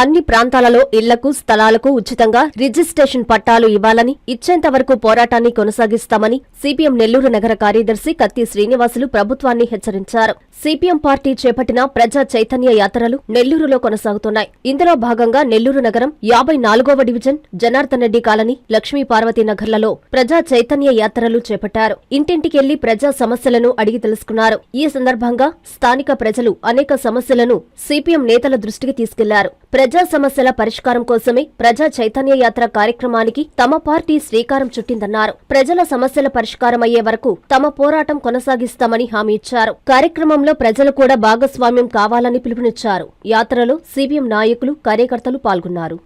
అన్ని ప్రాంతాలలో ఇళ్ళకు స్థలాలకు ఉచితంగా రిజిస్ట్రేషన్ పట్టాలు ఇవ్వాలని ఇచ్చేంత వరకు పోరాటాన్ని కొనసాగిస్తామని సిపిఎం నెల్లూరు నగర కార్యదర్శి కత్తి శ్రీనివాసులు ప్రభుత్వాన్ని హెచ్చరించారు. సిపిఎం పార్టీ చేపట్టిన ప్రజా చైతన్య యాత్రలు నెల్లూరులో కొనసాగుతున్నాయి. ఇందులో భాగంగా నెల్లూరు నగరం యాభై నాలుగవ డివిజన్ జనార్దన్ రెడ్డి కాలనీ లక్ష్మీ పార్వతి నగర్లలో ప్రజా చైతన్య యాత్రలు చేపట్టారు. ఇంటింటికెళ్ళి ప్రజా సమస్యలను అడిగి తెలుసుకున్నారు. ఈ సందర్భంగా స్థానిక ప్రజలు అనేక సమస్యలను సిపిఎం నేతల దృష్టికి తీసుకెళ్ళారు. ప్రజా సమస్యల పరిష్కారం కోసమే ప్రజా చైతన్య యాత్ర కార్యక్రమానికి తమ పార్టీ శ్రీకారం చుట్టిందన్నారు. ప్రజల సమస్యల పరిష్కారం అయ్యే వరకు తమ పోరాటం కొనసాగిస్తామని హామీ ఇచ్చారు. కార్యక్రమంలో ప్రజలు కూడా భాగస్వామ్యం కావాలని పిలుపునిచ్చారు. యాత్రలో సిపిఎం నాయకులు కార్యకర్తలు పాల్గొన్నారు.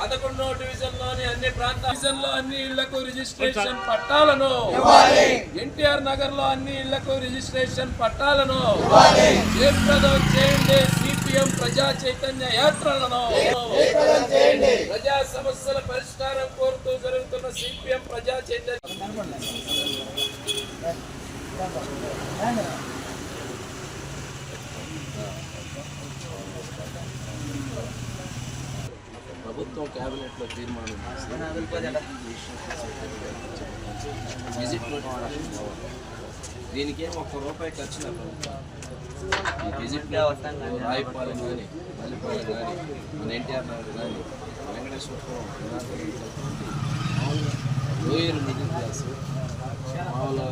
పదకొండో డివిజన్లోని అన్ని ప్రాంత డివిజన్లో అన్ని ఇళ్ళకు రిజిస్ట్రేషన్ పట్టాలను. ఎన్టీఆర్ నగర్లో అన్ని ఇళ్ళకు రిజిస్ట్రేషన్ పట్టాలను జయప్రదం చేయండి సిపిఎం ప్రజా చైతన్య యాత్రలను. ప్రజా సమస్యల పరిష్కారం కోరుతూ జరుగుతున్న సిపిఎం ప్రజా చైతన్య ప్రభుత్వం క్యాబినెట్లో తీర్మానం విజిట్ నోటిఫికేషన్ కావాలి. దీనికి ఒక్క రూపాయి ఖర్చు ఈ విజిట్ రాయపాలెం కానీ మల్లిపాలెం కానీ మన ఎన్టీఆర్ నగర్ కానీ వెంకటేశ్వర లోయర్ మిడిల్ క్లాస్ మామూలు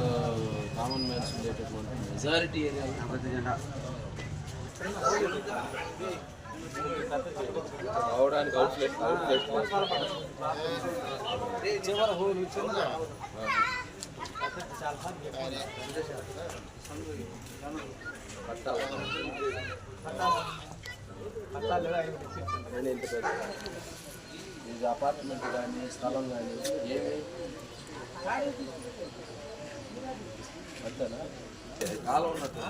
కామన్ మ్యాన్స్ ఉండేటటువంటి మెజారిటీ ఏరియాలో. అవుట్లెట్ అవుట్లెట్ ఇది అపార్ట్మెంట్ కానీ స్థలం కానీ ఏమి? అంతేనా కాలం ఉన్నట్టు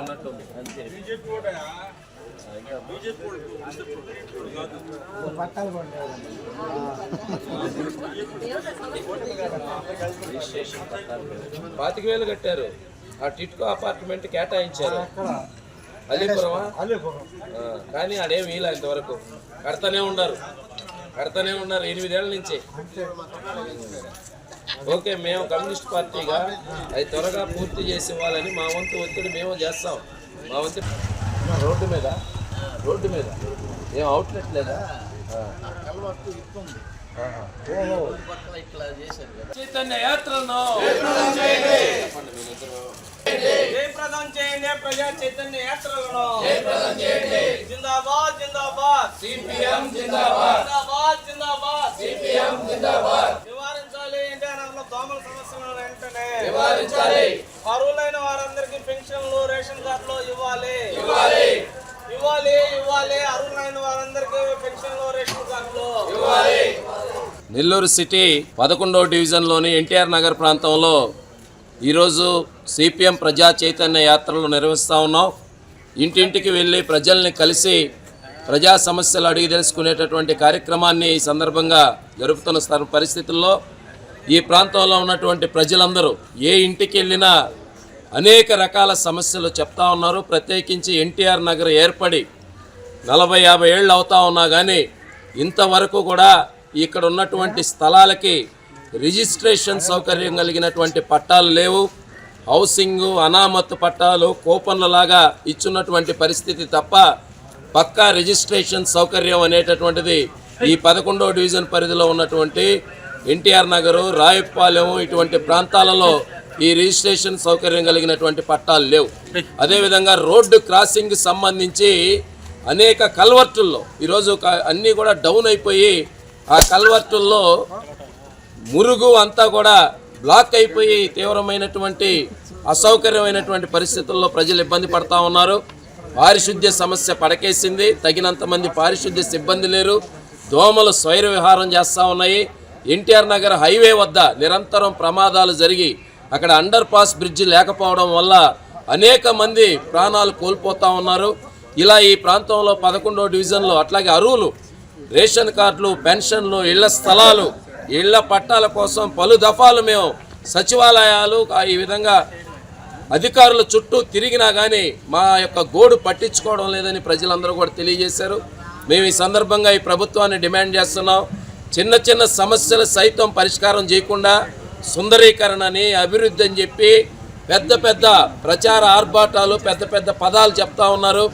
ఉన్నట్టు అంతే. పాతిక వేలు కట్టారు. ఆ టిట్కో అపార్ట్మెంట్ కేటాయించారు. అలీపురమా ఆ, కానీ ఆడేం వీలా ఇంతవరకు. కడతానే ఉన్నారు కడతానే ఉన్నారు ఎనిమిదేళ్ళ నుంచి. ఓకే మేము కమ్యూనిస్ట్ పార్టీగా అది త్వరగా పూర్తి చేసి ఇవ్వాలని మా వంతు ఒత్తిడి మేము చేస్తాం. మా వంతు రోడ్డు మీద. రోడ్డు మీద. ఏం అవుట్లెట్ లేదా. చైతన్య యాత్రలను. జయప్రదం చేయండి. ప్రజా చైతన్య యాత్రలను. జిందాబాద్ జిందాబాద్. సిపిఎం జిందాబాద్. జిందాబాద్ జిందాబాద్. సిపిఎం జిందాబాద్. నివారించాలి ఎన్టీఆర్లో దోమల సమస్యలను వెంటనే. నివారించాలి. ఇవ్వాలి ఇవ్వాలి. అర్హులైన వారందరికీ పెన్షన్లు రేషన్ కార్డులు. ఇవ్వాలి. నెల్లూరు సిటీ పదకొండవ డివిజన్లోని ఎన్టీఆర్ నగర్ ప్రాంతంలో ఈరోజు సిపిఎం ప్రజా చైతన్య యాత్రలు నిర్వహిస్తూ ఉన్నాం. ఇంటింటికి వెళ్ళి ప్రజల్ని కలిసి ప్రజా సమస్యలు అడిగి తెలుసుకునేటటువంటి కార్యక్రమాన్ని ఈ సందర్భంగా జరుపుతున్న స్థ- పరిస్థితుల్లో ఈ ప్రాంతంలో ఉన్నటువంటి ప్రజలందరూ ఏ ఇంటికి వెళ్ళినా అనేక రకాల సమస్యలు చెప్తా ఉన్నారు. ప్రత్యేకించి ఎన్టీఆర్ నగర్ ఏర్పడి నలభై యాభై ఏళ్ళు అవుతా ఉన్నా కానీ ఇంతవరకు కూడా ఇక్కడ ఉన్నటువంటి స్థలాలకి రిజిస్ట్రేషన్ సౌకర్యం కలిగినటువంటి పట్టాలు లేవు. హౌసింగ్ అనామత్తు పట్టాలు కూపన్లలాగా ఇచ్చున్నటువంటి పరిస్థితి తప్ప పక్కా రిజిస్ట్రేషన్ సౌకర్యం అనేటటువంటిది ఈ పదకొండో డివిజన్ పరిధిలో ఉన్నటువంటి ఎన్టీఆర్ నగరు రాయపాలెం ఇటువంటి ప్రాంతాలలో ఈ రిజిస్ట్రేషన్ సౌకర్యం కలిగినటువంటి పట్టాలు లేవు. అదేవిధంగా రోడ్డు క్రాసింగ్ సంబంధించి అనేక కల్వర్టుల్లో ఈరోజు అన్నీ కూడా డౌన్ అయిపోయి ఆ కల్వర్టుల్లో మురుగు అంతా కూడా బ్లాక్ అయిపోయి తీవ్రమైనటువంటి అసౌకర్యమైనటువంటి పరిస్థితుల్లో ప్రజలు ఇబ్బంది పడతా ఉన్నారు. పారిశుద్ధ్య సమస్య పడకేసింది. తగినంత మంది పారిశుద్ధ్య సిబ్బంది లేరు. దోమలు స్వైర విహారం చేస్తూ ఉన్నాయి. ఎన్టీఆర్ నగర్ హైవే వద్ద నిరంతరం ప్రమాదాలు జరిగి అక్కడ అండర్ పాస్ బ్రిడ్జ్ లేకపోవడం వల్ల అనేక మంది ప్రాణాలు కోల్పోతూ ఉన్నారు. ఇలా ఈ ప్రాంతంలో పదకొండో డివిజన్లో అట్లాగే అరువులు రేషన్ కార్డులు పెన్షన్లు ఇళ్ళ స్థలాలు ఇళ్ళ పట్టాల కోసం పలు దఫాలు మేము సచివాలయాలు ఈ విధంగా అధికారుల చుట్టూ తిరిగినా కానీ మా యొక్క గోడు పట్టించుకోవడం లేదని ప్రజలందరూ కూడా తెలియజేశారు. మేము ఈ సందర్భంగా ఈ ప్రభుత్వాన్ని డిమాండ్ చేస్తున్నాం. చిన్న చిన్న సమస్యలు సైతం పరిష్కారం చేయకుండా సుందరీకరణని అభివృద్ధి అని చెప్పి పెద్ద పెద్ద ప్రచార ఆర్భాటాలు పెద్ద పెద్ద పదాలు చెప్తా ఉన్నారు.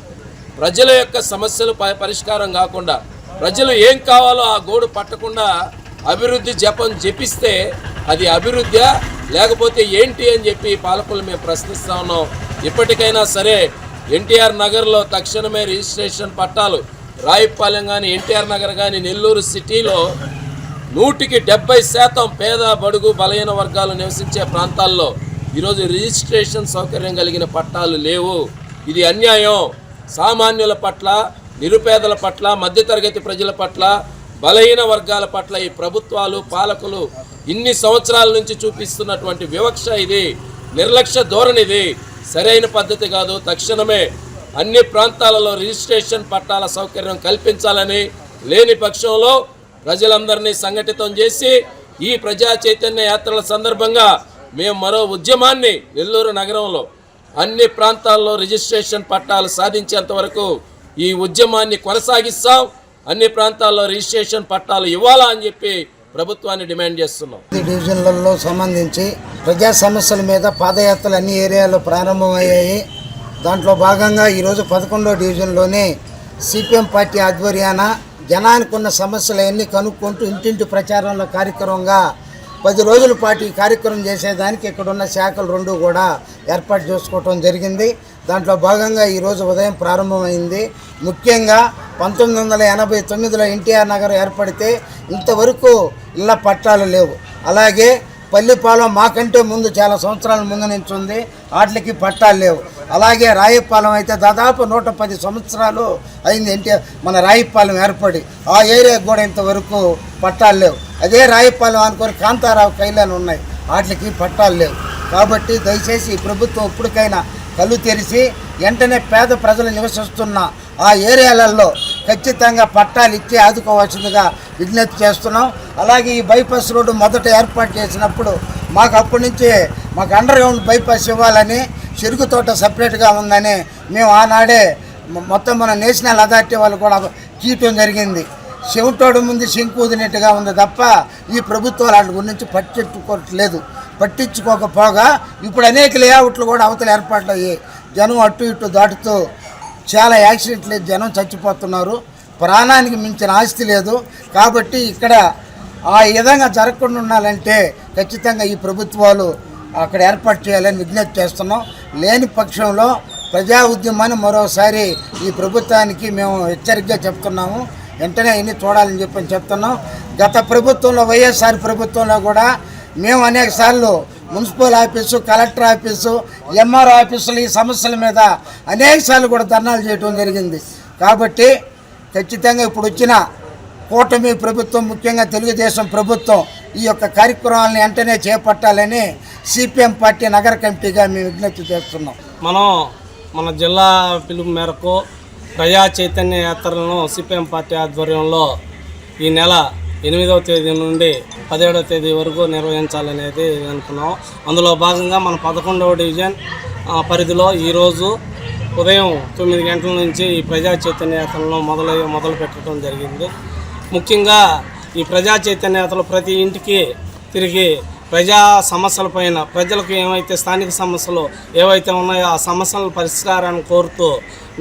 ప్రజల యొక్క సమస్యలు పరిష్కారం కాకుండా ప్రజలు ఏం కావాలో ఆ గోడు పట్టకుండా అభివృద్ధి జపం జపిస్తే అది అభివృద్ధి లేకపోతే ఏంటి అని చెప్పి పాలకులు మేము ప్రశ్నిస్తూ ఉన్నాం. ఇప్పటికైనా సరే ఎన్టీఆర్ నగర్లో తక్షణమే రిజిస్ట్రేషన్ పట్టాలు రాయిపాలెం కానీ ఎన్టీఆర్ నగర్ కానీ నెల్లూరు సిటీలో నూటికి డెబ్బై శాతం పేద బడుగు బలహీన వర్గాలు నివసించే ప్రాంతాల్లో ఈరోజు రిజిస్ట్రేషన్ సౌకర్యం కలిగిన పట్టాలు లేవు. ఇది అన్యాయం. సామాన్యుల పట్ల నిరుపేదల పట్ల మధ్యతరగతి ప్రజల పట్ల బలహీన వర్గాల పట్ల ఈ ప్రభుత్వాలు పాలకులు ఇన్ని సంవత్సరాల నుంచి చూపిస్తున్నటువంటి వివక్ష ఇది. నిర్లక్ష్య ధోరణిది సరైన పద్ధతి కాదు. తక్షణమే అన్ని ప్రాంతాలలో రిజిస్ట్రేషన్ పట్టాల సౌకర్యం కల్పించాలని లేని పక్షంలో ప్రజలందరినీ సంఘటితం చేసి ఈ ప్రజా చైతన్య యాత్రల సందర్భంగా మేము మరో ఉద్యమాన్ని నెల్లూరు నగరంలో అన్ని ప్రాంతాల్లో రిజిస్ట్రేషన్ పట్టాలు సాధించేంత వరకు ఈ ఉద్యమాన్ని కొనసాగిస్తాం. అన్ని ప్రాంతాల్లో రిజిస్ట్రేషన్ పట్టాలు ఇవ్వాలా అని చెప్పి ప్రభుత్వాన్ని డిమాండ్ చేస్తున్నాం. ఈ డివిజన్లలో సంబంధించి ప్రజా సమస్యల మీద పాదయాత్రలు అన్ని ఏరియాలో ప్రారంభమయ్యాయి. దాంట్లో భాగంగా ఈరోజు పదకొండో డివిజన్లోనే సిపిఎం పార్టీ ఆధ్వర్యాన జనానికి ఉన్న సమస్యలన్నీ కనుక్కుంటూ ఇంటింటి ప్రచారంలో కార్యక్రమంగా పది రోజుల పాటు ఈ కార్యక్రమం చేసేదానికి ఇక్కడ ఉన్న శాఖలు రెండు కూడా ఏర్పాటు చేసుకోవటం జరిగింది. దాంట్లో భాగంగా ఈరోజు ఉదయం ప్రారంభమైంది. ముఖ్యంగా పంతొమ్మిది వందల ఎనభై తొమ్మిదిలో ఎన్టీఆర్ నగర్ ఏర్పడితే ఇంతవరకు ఇళ్ళ పట్టాలు లేవు. అలాగే పల్లిపాలెం మాకంటే ముందు చాలా సంవత్సరాల ముందు నుంచి ఉంది వాటికి పట్టాలు లేవు. అలాగే రాయపాలెం అయితే దాదాపు నూట పది సంవత్సరాలు అయింది ఏంటి మన రాయపాలెం ఏర్పడి. ఆ ఏరియాకి కూడా ఇంతవరకు పట్టాలు లేవు. అదే రాయపాలెం అనుకొని కాంతారావు కైలాలు ఉన్నాయి. వాటికి పట్టాలు లేవు. కాబట్టి దయచేసి ప్రభుత్వం ఇప్పటికైనా కళ్ళు తెరిచి వెంటనే పేద ప్రజలు నివసిస్తున్న ఆ ఏరియాలలో ఖచ్చితంగా పట్టాలు ఇచ్చి ఆదుకోవాల్సిందిగా విజ్ఞప్తి చేస్తున్నాం. అలాగే ఈ బైపాస్ రోడ్డు మొదట ఏర్పాటు చేసినప్పుడు మాకు అప్పటి నుంచి మాకు అండర్ గ్రౌండ్ బైపాస్ ఇవ్వాలని చెరుకు తోట సపరేట్గా ఉందని మేము ఆనాడే మొత్తం మన నేషనల్ అథారిటీ వాళ్ళు కూడా చీయటం జరిగింది. చెవిటోడు ముందు శంకుదినట్టుగా ఉంది తప్ప ఈ ప్రభుత్వం వాటి గురించి పట్టించుకోవట్లేదు. పట్టించుకోకపోగా ఇప్పుడు అనేక లేఅవుట్లు కూడా అవతల ఏర్పాట్లు అయ్యాయి జనం అటు ఇటు దాటుతూ చాలా యాక్సిడెంట్లు జనం చచ్చిపోతున్నారు. ప్రాణానికి మించిన ఆస్తి లేదు. కాబట్టి ఇక్కడ ఆ విధంగా జరగకుండా ఉండాలంటే ఖచ్చితంగా ఈ ప్రభుత్వాలు అక్కడ ఏర్పాటు చేయాలని విజ్ఞప్తి చేస్తున్నాం. లేని పక్షంలో ప్రజా ఉద్యమాన్ని మరోసారి ఈ ప్రభుత్వానికి మేము హెచ్చరికగా చెప్తున్నాము. వెంటనే ఇన్ని చూడాలని చెప్పని చెప్తున్నాం. గత ప్రభుత్వంలో వైఎస్ఆర్ ప్రభుత్వంలో కూడా మేము అనేక సార్లు municipal office collector office MR ఆఫీసులు ఈ సమస్యల మీద అనేక సార్లు కూడా ధర్నాలు చేయడం జరిగింది. కాబట్టి ఖచ్చితంగా ఇప్పుడు వచ్చిన కూటమి ప్రభుత్వం ముఖ్యంగా తెలుగుదేశం ప్రభుత్వం ఈ యొక్క కార్యక్రమాలను వెంటనే చేపట్టాలని సిపిఎం పార్టీ నగర కమిటీగా మేము విజ్ఞప్తి చేస్తున్నాం. మనం మన జిల్లా పిలుపు మేరకు ప్రజా చైతన్య యాత్రలను సిపిఎం పార్టీ ఆధ్వర్యంలో ఈ నెల ఎనిమిదవ తేదీ నుండి పదిహేడవ తేదీ వరకు నిర్వహించాలనేది అనుకున్నాం. అందులో భాగంగా మన పదకొండవ డివిజన్ పరిధిలో ఈరోజు ఉదయం తొమ్మిది గంటల నుంచి ఈ ప్రజా చైతన్యతలను మొదలయ్యే మొదలు పెట్టడం జరిగింది. ముఖ్యంగా ఈ ప్రజా చైతన్యతలు ప్రతి ఇంటికి తిరిగి ప్రజా సమస్యలపైన ప్రజలకు ఏమైతే స్థానిక సమస్యలు ఏవైతే ఉన్నాయో ఆ సమస్యల పరిష్కారాన్ని కోరుతూ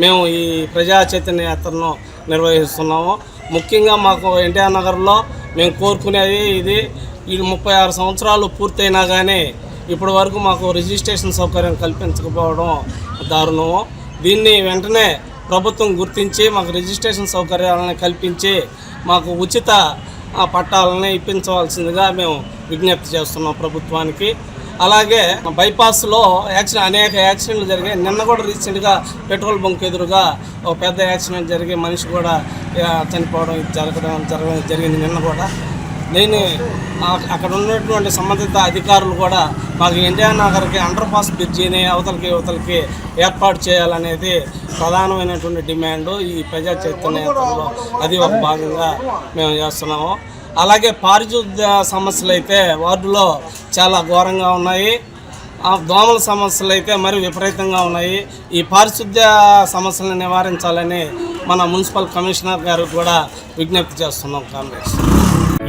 మేము ఈ ప్రజా చైతన్య యాత్రను నిర్వహిస్తున్నాము. ముఖ్యంగా మాకు ఎన్టీఆర్ నగర్లో మేము కోరుకునేది ఇది. ఈ ముప్పై ఆరు సంవత్సరాలు పూర్తయినా కానీ ఇప్పటి వరకు మాకు రిజిస్ట్రేషన్ సౌకర్యం కల్పించకపోవడం దారుణము. దీన్ని వెంటనే ప్రభుత్వం గుర్తించి మాకు రిజిస్ట్రేషన్ సౌకర్యాలను కల్పించి మాకు ఉచిత పట్టాలని ఇప్పించవలసిందిగా మేము విజ్ఞప్తి చేస్తున్నాం ప్రభుత్వానికి. అలాగే బైపాస్లో యాక్సిడెంట్ అనేక యాక్సిడెంట్లు జరిగాయి. నిన్న కూడా రీసెంట్గా పెట్రోల్ బంక్ ఎదురుగా ఒక పెద్ద యాక్సిడెంట్ జరిగి మనిషి కూడా చనిపోవడం జరగడం జరగడం జరగ జరిగింది నిన్న కూడా. నేను అక్కడ ఉన్నటువంటి సంబంధిత అధికారులు కూడా మాకు ఎన్టీఆర్ నగర్కి అండర్ పాస్ బ్రిడ్జిని అవతలకి అవతలకి ఏర్పాటు చేయాలనేది ప్రధానమైనటువంటి డిమాండ్ ఈ ప్రజా చైతన్యంలో అది ఒక భాగంగా మేము చేస్తున్నాము. అలాగే పారిశుద్ధ సమస్యలు అయితే వార్డులో చాలా ఘోరంగా ఉన్నాయి. ఆ దోమల సమస్యలు అయితే మరి విపరీతంగా ఉన్నాయి. ఈ పారిశుద్ధ్య సమస్యలను నివారించాలని మన మున్సిపల్ కమిషనర్ గారికి కూడా విజ్ఞప్తి చేస్తున్నాం కాంగ్రెస్.